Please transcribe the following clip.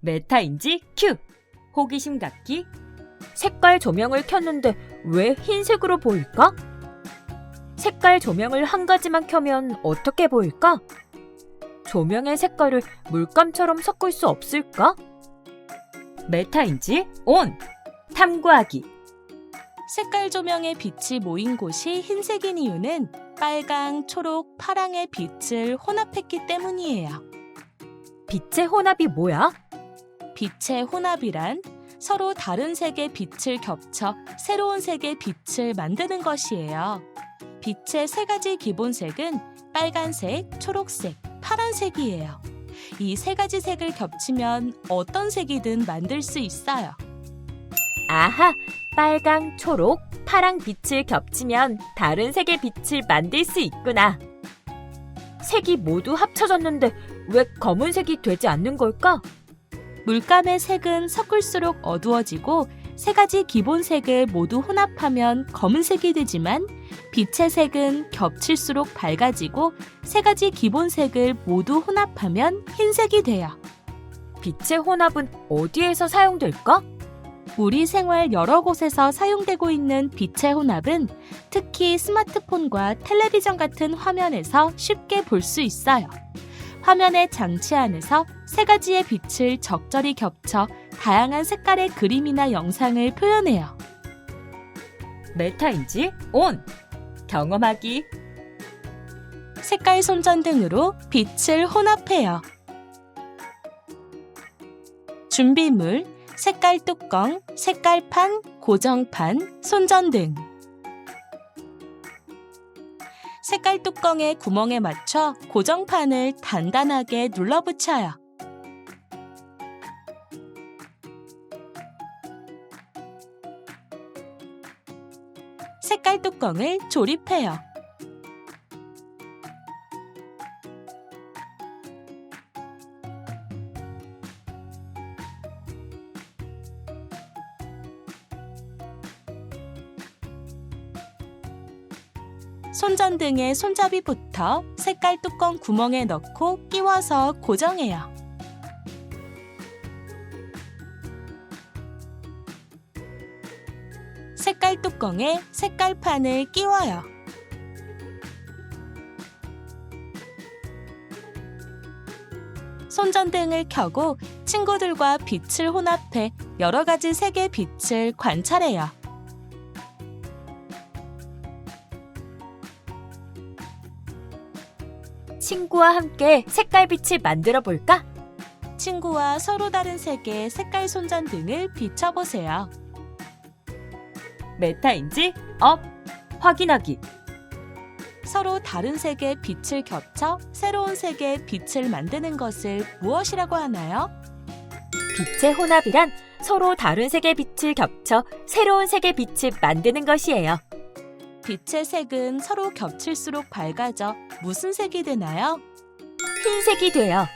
메타인지 큐! 호기심 갖기 색깔 조명을 켰는데 왜 흰색으로 보일까? 색깔 조명을 한 가지만 켜면 어떻게 보일까? 조명의 색깔을 물감처럼 섞을 수 없을까? 메타인지 온! 탐구하기 색깔 조명의 빛이 모인 곳이 흰색인 이유는 빨강, 초록, 파랑의 빛을 혼합했기 때문이에요. 빛의 혼합이 뭐야? 빛의 혼합이란 서로 다른 색의 빛을 겹쳐 새로운 색의 빛을 만드는 것이에요. 빛의 세 가지 기본색은 빨간색, 초록색, 파란색이에요. 이 세 가지 색을 겹치면 어떤 색이든 만들 수 있어요. 아하! 빨강, 초록, 파랑 빛을 겹치면 다른 색의 빛을 만들 수 있구나. 색이 모두 합쳐졌는데 왜 검은색이 되지 않는 걸까? 물감의 색은 섞을수록 어두워지고 세 가지 기본 색을 모두 혼합하면 검은색이 되지만 빛의 색은 겹칠수록 밝아지고 세 가지 기본 색을 모두 혼합하면 흰색이 돼요. 빛의 혼합은 어디에서 사용될까? 우리 생활 여러 곳에서 사용되고 있는 빛의 혼합은 특히 스마트폰과 텔레비전 같은 화면에서 쉽게 볼 수 있어요. 화면의 장치 안에서 세 가지의 빛을 적절히 겹쳐 다양한 색깔의 그림이나 영상을 표현해요. 메타인지 온! 경험하기 색깔 손전 등으로 빛을 혼합해요. 준비물, 색깔 뚜껑, 색깔판, 고정판, 손전 등. 색깔 뚜껑의 구멍에 맞춰 고정판을 단단하게 눌러붙여요. 색깔 뚜껑을 조립해요. 손전등의 손잡이부터 색깔 뚜껑 구멍에 넣고 끼워서 고정해요. 색깔 뚜껑에 색깔판을 끼워요. 손전등을 켜고 친구들과 빛을 혼합해 여러 가지 색의 빛을 관찰해요. 친구와 함께 색깔빛을 만들어 볼까? 친구와 서로 다른 색의 색깔 손전 등을 비춰보세요. 메타인지 업! 확인하기 서로 다른 색의 빛을 겹쳐 새로운 색의 빛을 만드는 것을 무엇이라고 하나요? 빛의 혼합이란 서로 다른 색의 빛을 겹쳐 새로운 색의 빛을 만드는 것이에요. 빛의 색은 서로 겹칠수록 밝아져 무슨 색이 되나요? 흰색이 돼요.